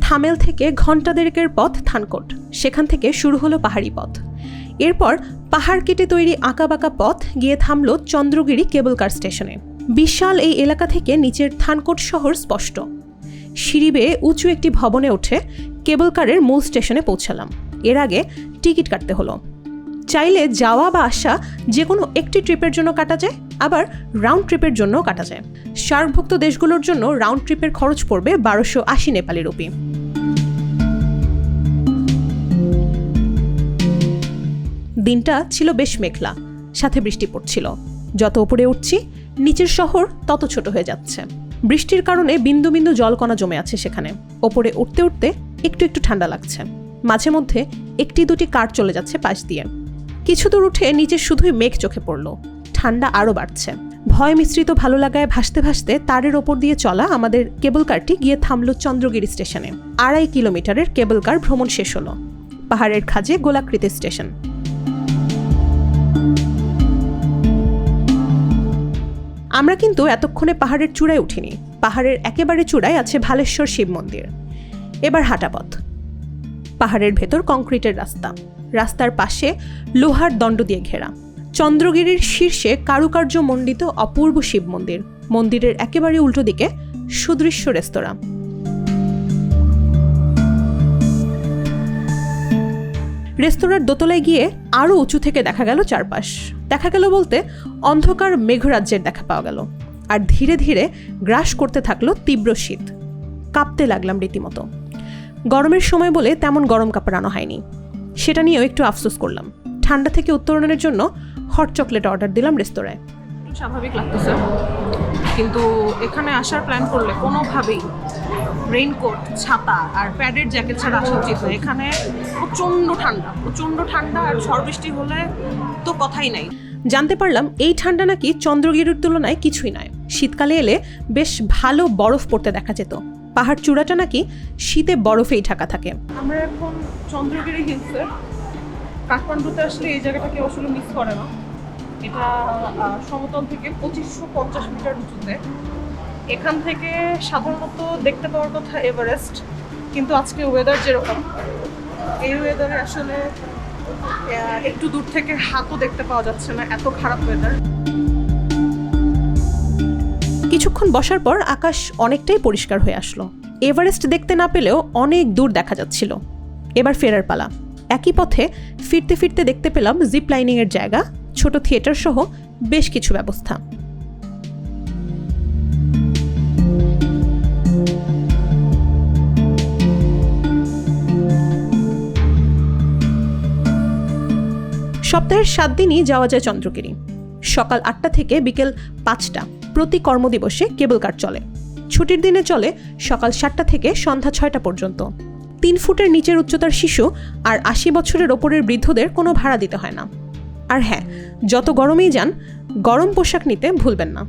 থামেল থেকে ঘণ্টা দেড়েকের পথ থানকোট। সেখান থেকে শুরু হলো পাহাড়ি পথ। এরপর পাহাড় কেটে তৈরি আঁকাবাঁকা পথ গিয়ে থামল চন্দ্রগিরি কেবল কার স্টেশনে। বিশাল এই এলাকা থেকে নিচের থানকোট শহর স্পষ্ট। সিঁড়ি বেয়ে উঁচু একটি ভবনে উঠে কেবল কারের মূল স্টেশনে পৌঁছালাম। এর আগে টিকিট কাটতে হলো। চাইলে যাওয়া বা আসা যে কোনো একটি ট্রিপের জন্য কাটা যায়, আবার রাউন্ড ট্রিপের জন্যও কাটা যায়। সার্কভুক্ত দেশগুলোর জন্য রাউন্ড ট্রিপের খরচ পড়বে বারোশো আশি নেপালি রুপি। দিনটা ছিল বেশ মেঘলা, সাথে বৃষ্টি পড়ছিল। যত উপরে উঠছি, নিচের শহর তত ছোট হয়ে যাচ্ছে। বৃষ্টির কারণে বিন্দু বিন্দু জলকণা জমে আছে সেখানে। ওপরে উঠতে উঠতে একটু একটু ঠান্ডা লাগছে। মাঝে মধ্যে একটি দুটি কার চলে যাচ্ছে পাশ দিয়ে। কিছু দূর উঠে নিচে শুধুই মেঘ চোখে পড়ল। ঠান্ডা আরও বাড়ছে। ভয় মিশ্রিত ভালো লাগায় ভাসতে ভাসতে তারের ওপর দিয়ে চলা আমাদের কেবল কারটি গিয়ে থামল চন্দ্রগিরি স্টেশনে। আড়াই কিলোমিটারের কেবল কার ভ্রমণ শেষ হলো। পাহাড়ের খাজে গোলাকৃতি স্টেশন। আমরা কিন্তু এতক্ষণে পাহাড়ের চূড়ায় উঠিনি। পাহাড়ের একেবারে চূড়ায় আছে ভালেশ্বর শিব মন্দির। এবার হাঁটা পথ। পাহাড়ের ভেতর কংক্রিটের রাস্তা। রাস্তার পাশে লোহার দণ্ড দিয়ে ঘেরা। চন্দ্রগিরির শীর্ষে কারুকার্য মণ্ডিত অপূর্ব শিব মন্দির। মন্দিরের একেবারে উল্টো দিকে সুদৃশ্য রেস্তোরাঁ। রেস্তোরাঁর দোতলায় গিয়ে আরও উঁচু থেকে দেখা গেল চারপাশ। দেখা গেল বলতে অন্ধকার মেঘরাজ্যের দেখা পাওয়া গেল। আর ধীরে ধীরে গ্রাস করতে থাকল তীব্র শীত। কাঁপতে লাগলাম রীতিমতো। গরমের সময় বলে তেমন গরম কাপড় আনা হয়নি। সেটা নিয়েও একটু আফসোস করলাম। ঠান্ডা থেকে উত্তরণের জন্য হট চকলেট অর্ডার দিলাম রেস্তোরাঁয়। স্বাভাবিক লাগতেছে। কিন্তু এখানে আসার প্ল্যান করলে কোনোভাবেই রেইনকোট ছাতা আর প্যাডের জ্যাকেট ছাড়া আসা উচিত না। এখানে প্রচণ্ড ঠান্ডা প্রচণ্ড ঠান্ডা আর ঝড় বৃষ্টি হলে তো কথাই নাই। জানতে পারলাম এই ঠান্ডা নাকি চন্দ্রগিরির তুলনায় কিছুই নয়। শীতকালে এলে বেশ ভালো বরফ পড়তে দেখা যেত। পাহাড় চূড়াটা নাকি শীতে বরফেই ঢাকা থাকে। আমরা এখন চন্দ্রগিরি হিলসে কাঠমান্ডুতে আসলে এই জায়গাটা কেউ আসলে মিস করে না। এটা সমতল থেকে পঁচিশশো পঞ্চাশ মিটার উঁচুতে। এখান থেকে সাধারণত দেখতে পাওয়ার কথা এভারেস্ট, কিন্তু আজকে ওয়েদার যেরকম, এই ওয়েদারে আসলে একটু দূর থেকে হাতও দেখতে পাওয়া যাচ্ছে না, এত খারাপ ওয়েদার কিছুক্ষণ বসার পর আকাশ অনেকটাই পরিষ্কার হয়ে আসলো। এভারেস্ট দেখতে না পেলেও অনেক দূর দেখা যাচ্ছিল। এবার ফেরার পালা। একই পথে ফিরতে ফিরতে দেখতে পেলাম জিপ লাইনিংয়ের জায়গা, ছোট থিয়েটার সহ বেশ কিছু ব্যবস্থা। সপ্তাহের সাত দিনই যাওয়া যায় চন্দ্রগিরি। সকাল আটটা থেকে বিকেল পাঁচটা। প্রতি কর্মদিবসে কেবল কার চলে? ছুটির দিনে চলে সকাল সাতটা থেকে সন্ধ্যা ছয়টা পর্যন্ত। তিন ফুটের নিচের উচ্চতার শিশু আর আশি বছরের ওপরের বৃদ্ধদের কোনো ভাড়া দিতে হয় না। আর হ্যাঁ যত গরমেই যান, গরম পোশাক নিতে ভুলবেন না।